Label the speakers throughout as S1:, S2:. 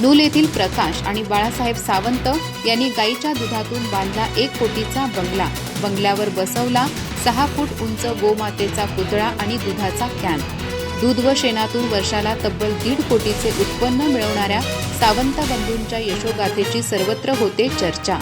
S1: नूल येथील प्रकाश आणि बाळासाहेब सावंत यांनी गाईच्या दुधातून बांधला एक कोटीचा बंगला. बंगल्यावर बसवला सहा फूट उंच गोमातेचा पुतळा आणि दुधाचा कॅन. दूध व शेणातून वर्षाला तब्बल दीड कोटीचे उत्पन्न मिळवणाऱ्या सावंत बंधूंच्या यशोगाथेची सर्वत्र होते चर्चा.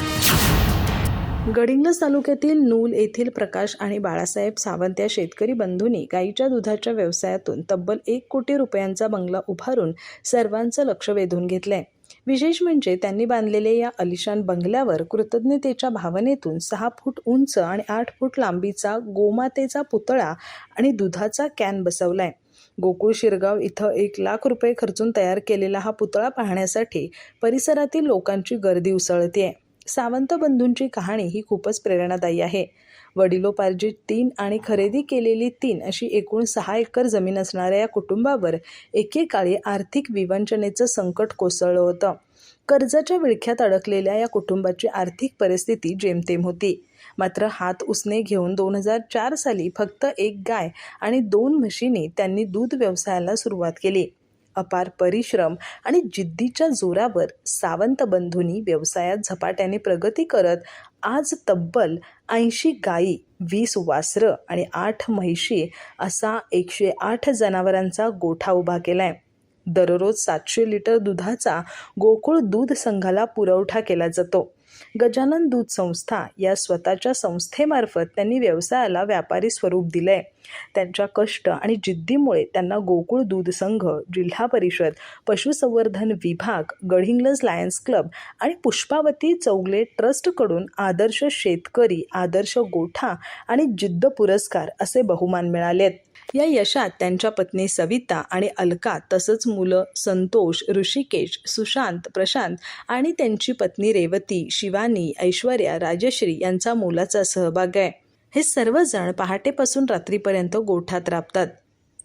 S2: गडिंग्लज तालुक्यातील नूल येथील प्रकाश आणि बाळासाहेब सावंत या शेतकरी बंधूंनी गाईच्या दुधाच्या व्यवसायातून तब्बल एक कोटी रुपयांचा बंगला उभारून सर्वांचं लक्ष वेधून घेतलंय. विशेष म्हणजे त्यांनी बांधलेल्या या अलिशान बंगल्यावर कृतज्ञतेच्या भावनेतून सहा फूट उंच आणि आठ फूट लांबीचा गोमातेचा पुतळा आणि दुधाचा कॅन बसवलाय. गोकुळ शिरगाव इथं एक लाख रुपये खर्चून तयार केलेला हा पुतळा पाहण्यासाठी परिसरातील लोकांची गर्दी उसळते आहे सावंत बंधूंची कहाणी ही खूपच प्रेरणादायी आहे. वडिलोपार्जित तीन आणि खरेदी केलेली तीन अशी एकूण सहा एकर जमीन असणाऱ्या या कुटुंबावर एकेकाळी आर्थिक विवंचनेचं संकट कोसळलं होतं. कर्जाच्या विळख्यात अडकलेल्या या कुटुंबाची आर्थिक परिस्थिती जेमतेम होती. मात्र हात उसने घेऊन दोन हजार चार साली फक्त एक गाय आणि दोन म्हशींनी त्यांनी दूध व्यवसायाला सुरुवात केली. अपार परिश्रम आणि जिद्दीच्या जोरावर सावंत बंधूंनी व्यवसायात झपाट्याने प्रगती करत आज तब्बल ऐंशी गायी वीस वासरं आणि आठ म्हैशी असा एकशे आठ जनावरांचा गोठा उभा केलाय. दररोज सातशे लिटर दुधाचा गोकुळ दूध संघाला पुरवठा केला जातो. गजानन दूध संस्था या स्वतःच्या संस्थेमार्फत त्यांनी व्यवसायाला व्यापारी स्वरूप दिलंय. त्यांच्या कष्ट आणि जिद्दीमुळे त्यांना गोकुळ दूध संघ जिल्हा परिषद पशुसंवर्धन विभाग गडहिंग्लज लायन्स क्लब आणि पुष्पावती चौगले ट्रस्टकडून आदर्श शेतकरी आदर्श गोठा आणि जिद्द पुरस्कार असे बहुमान मिळालेत. या यशात त्यांच्या पत्नी सविता आणि अलका तसंच मुलं संतोष ऋषिकेश सुशांत प्रशांत आणि त्यांची पत्नी रेवती शिवानी ऐश्वर्या राजश्री यांचा मोलाचा सहभाग आहे. हे सर्वजण पहाटेपासून रात्रीपर्यंत गोठात राबतात.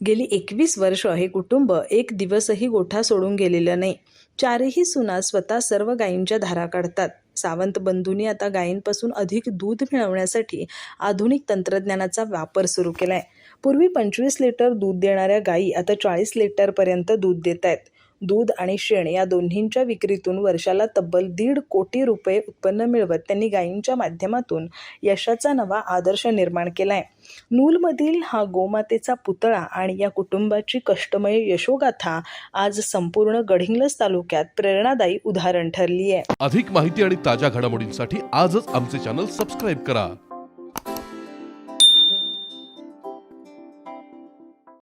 S2: गेली एकवीस वर्ष हे कुटुंब एक दिवसही गोठा सोडून गेलेलं नाही. चारही सुना स्वतः सर्व गायींच्या धारा काढतात. सावंत बंधूंनी आता गायींपासून अधिक दूध मिळवण्यासाठी आधुनिक तंत्रज्ञानाचा वापर सुरू केलाय. पूर्वी पंचवीस लिटर दूध देणाऱ्या गायी आता चाळीस लिटरपर्यंत दूध देत आहेत दूध आणि शेण या दोन्हींच्या विक्रीतून वर्षाला तब्बल दीड कोटी रुपये उत्पन्न मिळवत त्यांनी गायींच्या माध्यमातून यशाचा नवा आदर्श निर्माण केला आहे नूलमधील हा गोमातेचा पुतळा आणि या कुटुंबाची कष्टमय यशोगाथा आज संपूर्ण गडहिंग्लज तालुक्यात प्रेरणादायी उदाहरण ठरली आहे
S3: अधिक माहिती आणि ताज्या घडामोडींसाठी आजच आमचे चॅनल सबस्क्राईब करा.